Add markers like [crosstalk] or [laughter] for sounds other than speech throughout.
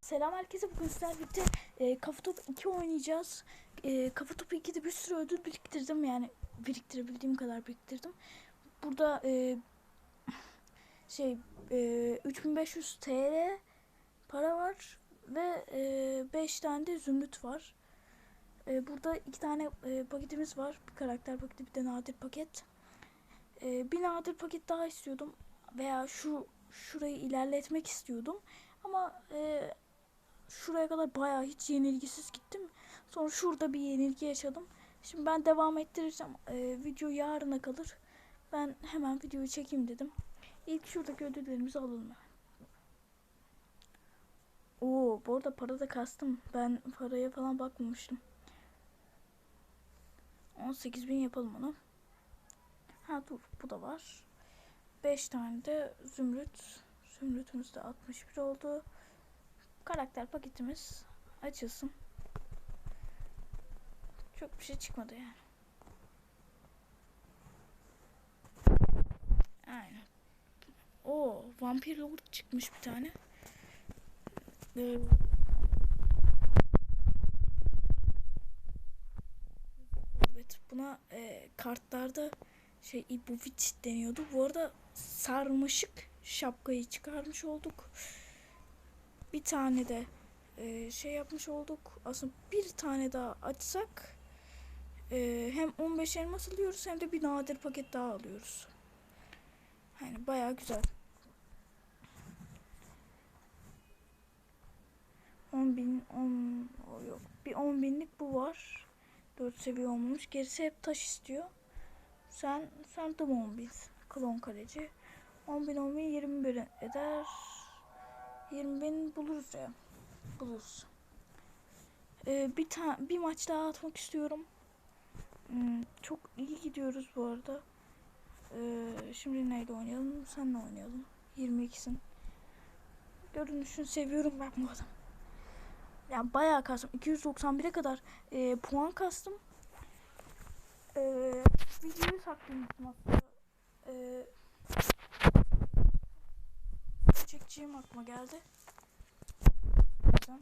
Selam herkese bugün sizlerle birlikte e, Kafa Top 2 oynayacağız. E, Kafa Top 2'de bir sürü ödül biriktirdim yani biriktirebildiğim kadar biriktirdim. Burada e, şey e, 3500 TL para var ve e, 5 tane de zümrüt var. E, burada iki tane e, paketimiz var. Bir karakter paketi bir de nadir paket. E, bir nadir paket daha istiyordum veya şu şurayı ilerletmek istiyordum. Ama e, şuraya kadar bayağı hiç yenilgisiz gittim. Sonra şurada bir yenilgi yaşadım. Şimdi ben devam ettireceğim. E, video yarına kalır. Ben hemen videoyu çekeyim dedim. İlk şuradaki ödüllerimizi alalım. Oo, bu arada para da kastım. Ben paraya falan bakmamıştım. 18.000 yapalım onu. Ha dur bu da var. 5 tane de zümrüt. Zümrütümüz de 61 oldu. Karakter paketimiz açılsın. Çok bir şey çıkmadı yani. Aynen. O vampir lord çıkmış bir tane. Ee, Evet buna e, kartlarda şey Ibovic deniyordu. Bu arada sarmaşık şapkayı çıkarmış olduk. Bir tane de e, şey yapmış olduk. Aslında bir tane daha açsak e, hem 15 elmas alıyoruz hem de bir nadir paket daha alıyoruz. Yani bayağı güzel. 10 bin, 10 o yok. Bir 10 binlik bu var. 4 seviye olmamış. Gerisi hep taş istiyor. Sen sen de 10 bin. Klon kaleci. 10 bin 10 bin 20 bin eder. 20 bin buluruz ya. Buluruz. Ee, bir ta bir maç daha atmak istiyorum. Hmm, çok iyi gidiyoruz bu arada. Ee, şimdi neyle oynayalım? Senle oynayalım. 22'sin. Görünüşünü seviyorum ben bu adamı. Yani bayağı kastım. 291'e kadar e, puan kastım. E, videoyu saklamıştım aslında. E, çekeceğim aklıma geldi. Güzel.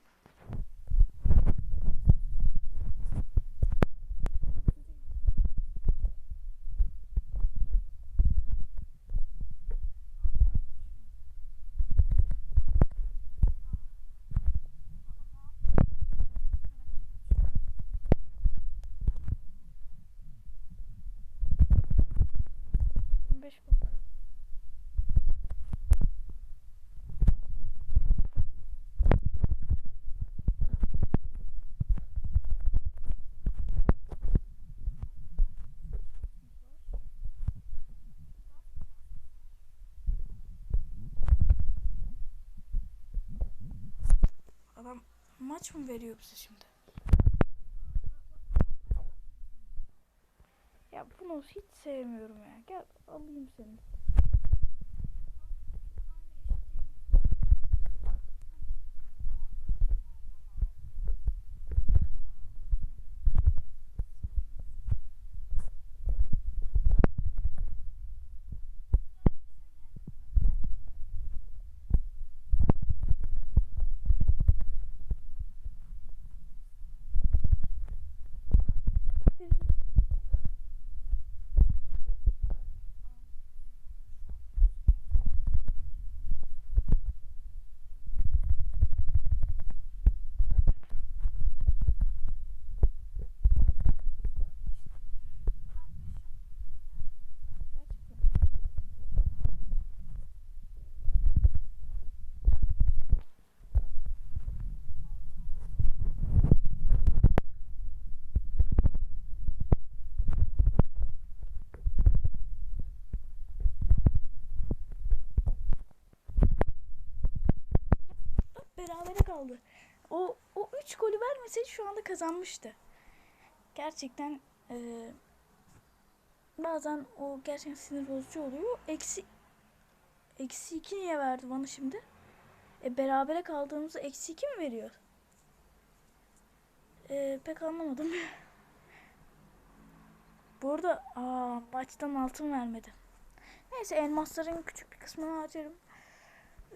Beş bak. Adam maç mı veriyor bize şimdi? Ya bunu hiç sevmiyorum ya. Gel alayım seni. Berabere kaldı. O o 3 golü vermeseydi şu anda kazanmıştı. Gerçekten e, bazen o gerçekten sinir bozucu oluyor. Eksi eksi 2 niye verdi bana şimdi? E, berabere kaldığımızda eksi 2 mi veriyor? E, pek anlamadım. [laughs] Bu arada aa, maçtan altın vermedi. Neyse elmasların küçük bir kısmını harcarım.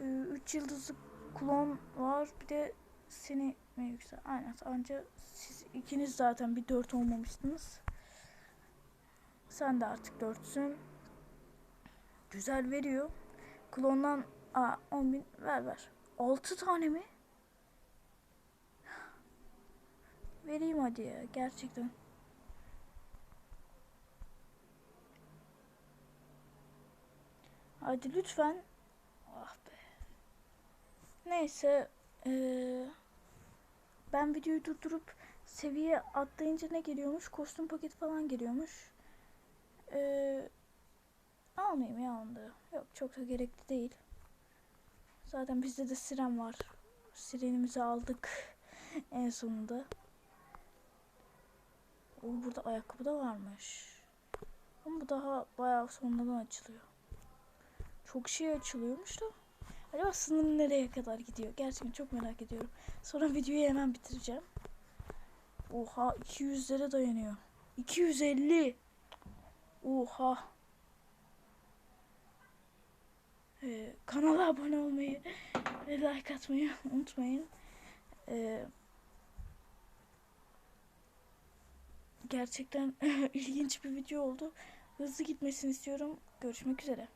3 yıldızlık klon var. Bir de seni mi yüksel? Aynen. Anca siz ikiniz zaten bir dört olmamıştınız. Sen de artık dörtsün. Güzel veriyor. Klondan aa, 10 bin ver ver. 6 tane mi? Vereyim hadi ya gerçekten. Hadi lütfen. Ah be. Neyse. eee, ben videoyu durdurup seviye atlayınca ne geliyormuş? Kostüm paketi falan geliyormuş. Eee almayayım ya onu da. Yok çok da gerekli değil. Zaten bizde de siren var. Sirenimizi aldık [laughs] en sonunda. O burada ayakkabı da varmış. Ama bu daha bayağı sonradan açılıyor. Çok şey açılıyormuş da. Acaba sınır nereye kadar gidiyor? Gerçekten çok merak ediyorum. Sonra videoyu hemen bitireceğim. Oha 200'lere dayanıyor. 250. Oha. Ee, kanala abone olmayı ve like atmayı [laughs] unutmayın. Ee, gerçekten [laughs] ilginç bir video oldu. Hızlı gitmesini istiyorum. Görüşmek üzere.